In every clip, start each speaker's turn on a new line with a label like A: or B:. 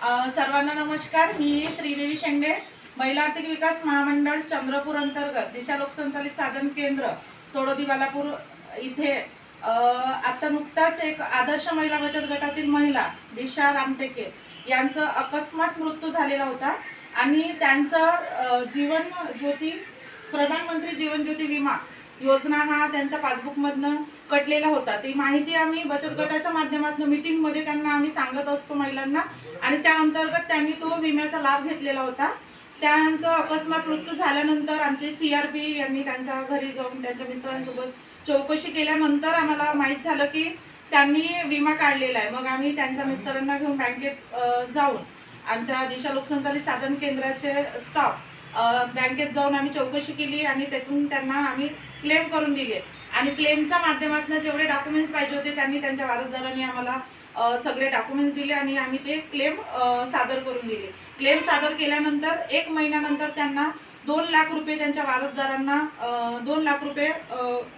A: सर्वांना नमस्कार. मी श्रीदेवी शेंडे महिला आर्थिक विकास महामंडळ चंद्रपूर अंतर्गत दिशा लोकसंचालित साधन केंद्र तोडोदी बालापूर इथे. आता नुकताच एक आदर्श महिला बचत गटातील महिला दिशा रामटेके यांचं अकस्मात मृत्यू झालेला होता. आणि त्यांचं जीवन ज्योती प्रधानमंत्री जीवन ज्योती विमा योजना हा त्यांच्या पासबुकमधनं कटलेला होता. ती माहिती आम्ही बचत गटाच्या माध्यमातून मीटिंगमध्ये त्यांना आम्ही सांगत असतो महिलांना. आणि त्या अंतर्गत त्यांनी तो विम्याचा लाभ घेतलेला होता. त्यांचा अकस्मात मृत्यू झाल्यानंतर आमचे सी आर पी यांनी त्यांच्या घरी जाऊन त्यांच्या मिस्टरांसोबत चौकशी केल्यानंतर आम्हाला माहीत झालं की त्यांनी विमा काढलेला आहे. मग आम्ही त्यांच्या मिस्टरांना घेऊन बँकेत जाऊन आमच्या दिशा लोकसंचालित साधन केंद्राचे स्टाफ बँकेत जाऊन आम्ही चौकशी केली आणि त्यातून त्यांना आम्ही क्लेम करून दिले आणि क्लेमच्या माध्यमातून जेवढे डॉक्युमेंट्स पाहिजे होते त्यांनी त्यांच्या वारसदारांनी आम्हाला सगळे डॉक्युमेंट्स दिले आणि आम्ही ते क्लेम सादर करून दिले. क्लेम सादर केल्यानंतर एक महिन्यानंतर त्यांना दोन लाख रुपये त्यांच्या वारसदारांना दोन लाख रुपये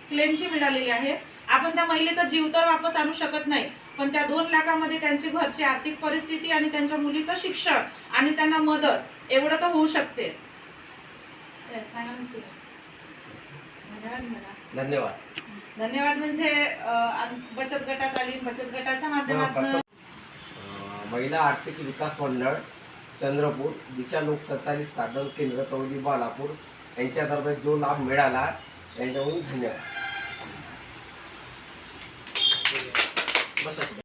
A: क्लेमची मिळालेली आहे. आपण त्या महिलेचा जीव तर वापस आणू शकत नाही पण त्या दोन लाखामध्ये त्यांची घरची आर्थिक परिस्थिती आणि त्यांच्या मुलीचं शिक्षण आणि त्यांना मदत एवढं तर होऊ शकते. सांगा
B: धन्यवाद.
A: धन्यवाद म्हणजे अ, आम- बचत गटात आली बचत गटाच्या माध्यमातून
B: अं, महिला आर्थिक विकास मंडळ चंद्रपूर दिशा लोकसंचालित साधन केंद्र तौजी बालापूर यांच्यातर्फे जो लाभ मिळाला यांच्याकडून धन्यवाद बसा.